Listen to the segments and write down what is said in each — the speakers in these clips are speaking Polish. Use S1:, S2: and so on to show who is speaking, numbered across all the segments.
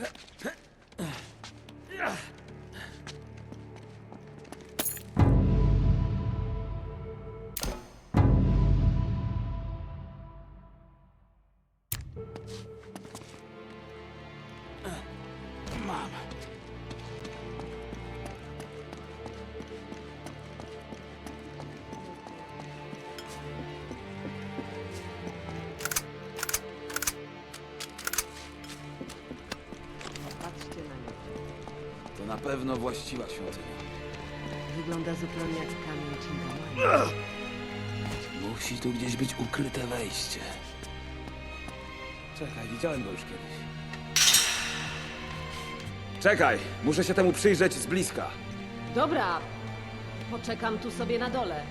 S1: Huh? Pewno właściwa świątynia.
S2: Wygląda zupełnie jak kamień Chintamani.
S1: Musi tu gdzieś być ukryte wejście. Czekaj, widziałem go już kiedyś. Czekaj, muszę się temu przyjrzeć z bliska.
S2: Dobra, poczekam tu sobie na dole.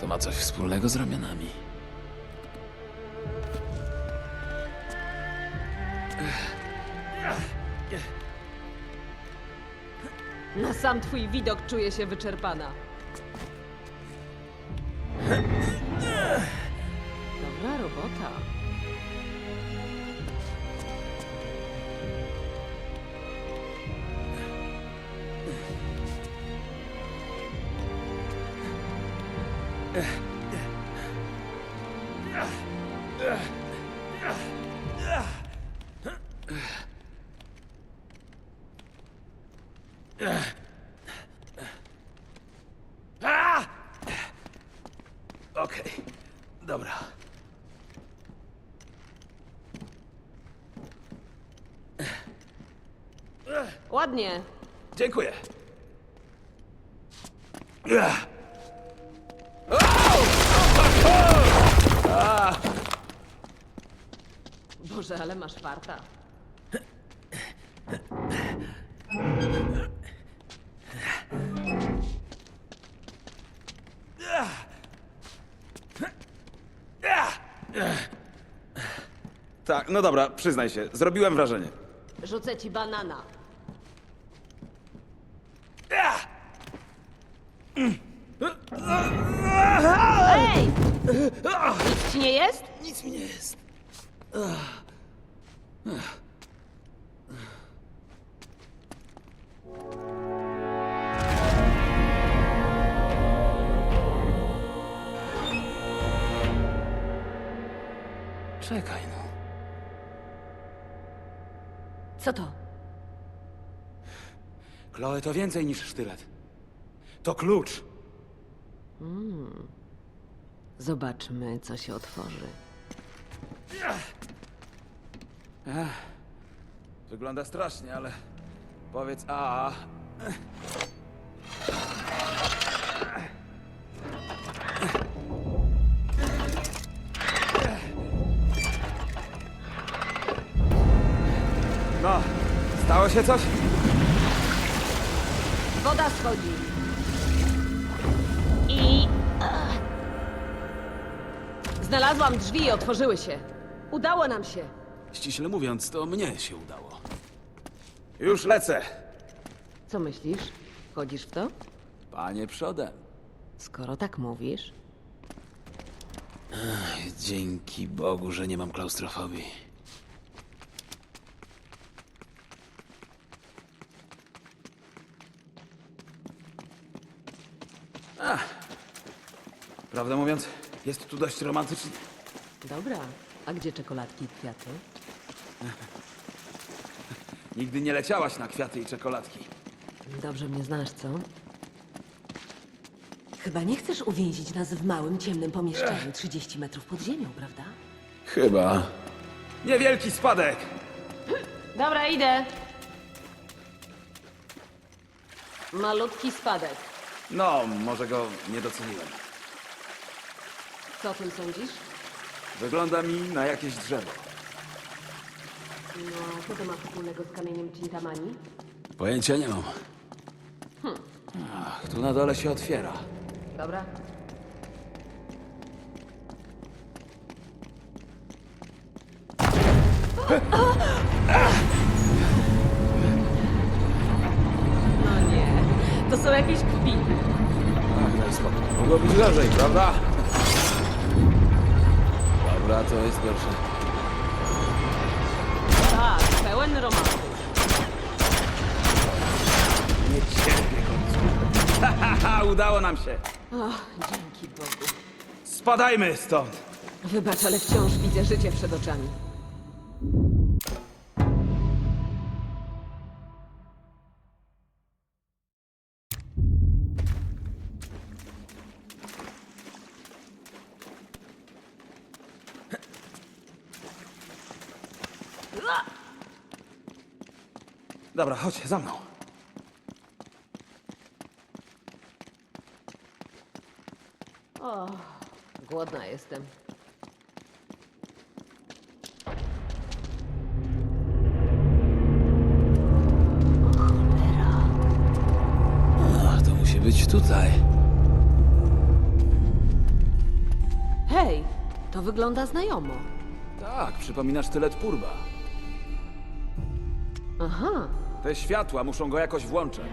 S1: To ma coś wspólnego z ramionami.
S2: Na sam twój widok czuję się wyczerpana. Dobra robota.
S1: Okej, dobra.
S2: Ładnie.
S1: Dziękuję.
S2: Boże, ale masz farta.
S1: Tak, no dobra, przyznaj się, zrobiłem wrażenie.
S2: Rzucę ci banana. Ej! Nic ci nie jest?
S1: Nic mi nie jest. Czekaj no.
S2: Co to?
S1: Chloe to więcej niż sztylet. To klucz.
S2: Zobaczmy, co się otworzy.
S1: Wygląda strasznie, ale powiedz a. No, się coś?
S2: Woda schodzi. I. Ach. Znalazłam drzwi i otworzyły się. Udało nam się.
S1: Ściśle mówiąc, to mnie się udało. Już lecę.
S2: Co myślisz? Chodzisz w to?
S1: Panie przodem.
S2: Skoro tak mówisz.
S1: Dzięki Bogu, że nie mam klaustrofobii. Ach. Prawdę mówiąc, jest tu dość romantycznie.
S2: Dobra. A gdzie czekoladki i kwiaty?
S1: Nigdy nie leciałaś na kwiaty i czekoladki.
S2: Dobrze mnie znasz, co?
S3: Chyba nie chcesz uwięzić nas w małym, ciemnym pomieszczeniu 30 metrów pod ziemią, prawda?
S1: Chyba. Niewielki spadek!
S2: Dobra, idę. Malutki spadek.
S1: No, może go nie doceniłem.
S2: Co o tym sądzisz?
S1: Wygląda mi na jakieś drzewo.
S2: No, co to ma wspólnego z kamieniem Cintamani?
S1: Pojęcia nie mam. Ach, tu na dole się otwiera.
S2: Dobra. No nie, to są jakieś kpiny.
S1: Ach, spoko. Mogło być gorzej, prawda? Dobra, to jest gorsze.
S2: Tak, pełen romantyzm.
S1: Nie cierpię końca. Haha, udało nam się.
S2: Och, dzięki Bogu.
S1: Spadajmy stąd.
S2: Wybacz, ale wciąż widzę życie przed oczami.
S1: Dobra, chodź za mną.
S2: O, głodna jestem.
S1: A, to musi być tutaj.
S2: Hej, to wygląda znajomo.
S1: Tak, przypomina sztylet Purba.
S2: Aha,
S1: Te światła muszą go jakoś włączać.